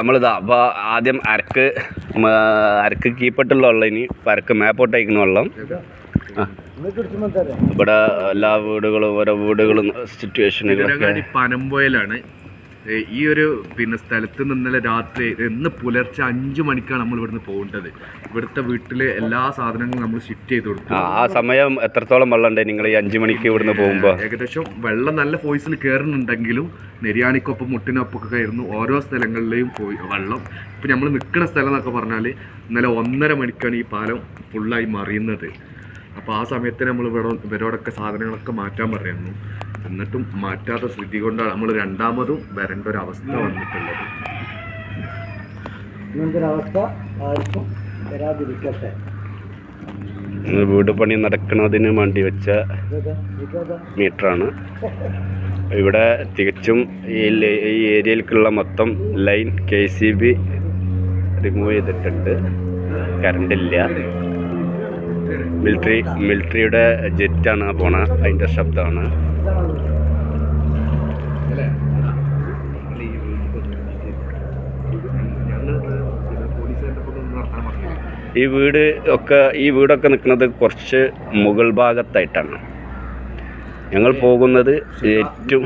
നമ്മളിതാ അപ്പോൾ ആദ്യം അരക്ക് അരക്ക് കീപ്പട്ടുള്ള വെള്ളം ഇനി ഇപ്പം അരക്ക് മേപ്പോട്ടേക്കുന്ന വെള്ളം. ഇവിടെ എല്ലാ വീടുകളും ഓരോ വീടുകളും സിറ്റുവേഷനുകളൊക്കെ പനമ്പോയിലാണ് ഈ ഒരു പിന്നെ സ്ഥലത്ത് നിന്നുള്ള രാത്രി ഇന്ന് പുലർച്ചെ അഞ്ചു മണിക്കാണ് നമ്മൾ ഇവിടുന്ന് പോകേണ്ടത്. ഇവിടുത്തെ വീട്ടിലെ എല്ലാ സാധനങ്ങളും നമ്മൾ ഷിഫ്റ്റ് ചെയ്ത് കൊടുത്തു ആ ആ സമയം എത്രത്തോളം വെള്ളം ഉണ്ട് നിങ്ങൾ ഈ അഞ്ചു മണിക്ക് ഇവിടുന്ന് പോകുമ്പോൾ ഏകദേശം വെള്ളം നല്ല ഫോയ്സിൽ കയറുന്നുണ്ടെങ്കിലും നെരിയാണിക്കൊപ്പം മുട്ടിനൊപ്പൊക്കെ ആയിരുന്നു ഓരോ സ്ഥലങ്ങളിലെയും പോയി വെള്ളം. ഇപ്പം നമ്മൾ നിൽക്കുന്ന സ്ഥലം എന്നൊക്കെ പറഞ്ഞാൽ ഇന്നലെ ഒന്നര മണിക്കാണ് ഈ പാലം ഫുള്ളായി മറിയുന്നത്. അപ്പോൾ ആ സമയത്ത് നമ്മൾ ഇവിടെ ഇവരോടൊക്കെ സാധനങ്ങളൊക്കെ മാറ്റാൻ പറയുന്നു. എന്നിട്ടും മാറ്റാത്ത സ്ഥിതി കൊണ്ടാണ് നമ്മൾ രണ്ടാമതും വരേണ്ട ഒരു അവസ്ഥ വന്നിട്ടുള്ളത്. ആർക്കും വരാതിരിക്കട്ടെ. വീട് പണി നടക്കുന്നതിന് വേണ്ടി വെച്ച മീറ്റർ ആണ് മീറ്ററാണ്. ഇവിടെ തികച്ചും ഈ ഈ ഏരിയയിലേക്കുള്ള മൊത്തം line K C B remove ചെയ്തിട്ടുണ്ട്. കറണ്ടില്ല. മിലിറ്ററി മിലിറ്ററിയുടെ ജെറ്റാണ് പോണ അതിന്റെ ശബ്ദമാണ്. ഈ വീട് ഒക്കെ ഈ വീടൊക്കെ നിൽക്കുന്നത് കുറച്ച് മുകൾ ഭാഗത്തായിട്ടാണ്. ഞങ്ങൾ പോകുന്നത് ഏറ്റവും